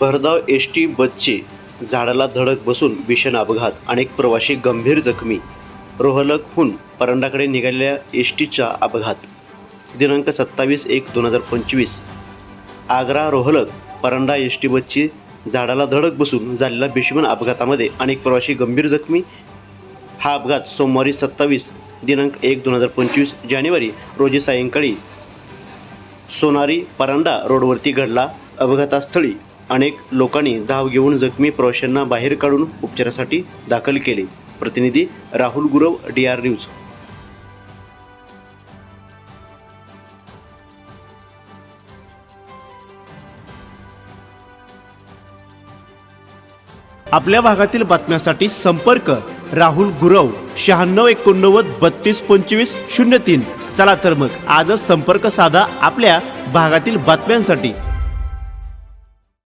भरधाव S T बसचे झाडाला धडक बसून भीषण अपघात अनेक प्रवासी गंभीर जखमी. रोहलकहून परंडाकडे निघालेल्या एस टीचा अपघात. दिनांक सत्तावीस एक दोन हजार पंचवीस. आग्रा रोहलक परंडा एस टी बसची झाडाला धडक बसून झालेल्या भीषण अपघातामध्ये अनेक प्रवासी गंभीर जखमी. हा अपघात सोमवारी सत्तावीस दिनांक एक दोन हजार पंचवीस जानेवारी रोजी सायंकाळी सोनारी परांडा रोडवरती घडला अपघातास्थळी. अनेक लोकांनी धाव घेऊन जखमी प्रवाशांना बाहेर काढून उपचारासाठी दाखल केले. प्रतिनिधी Rahul Gurav D R news आपल्या भागातील बातम्यांसाठी संपर्क राहुल गुरव शहाण्णव एकोणनव्वद बत्तीस पंचवीस शून्य तीन. चला तर मग आजच संपर्क साधा आपल्या भागातील बातम्यांसाठी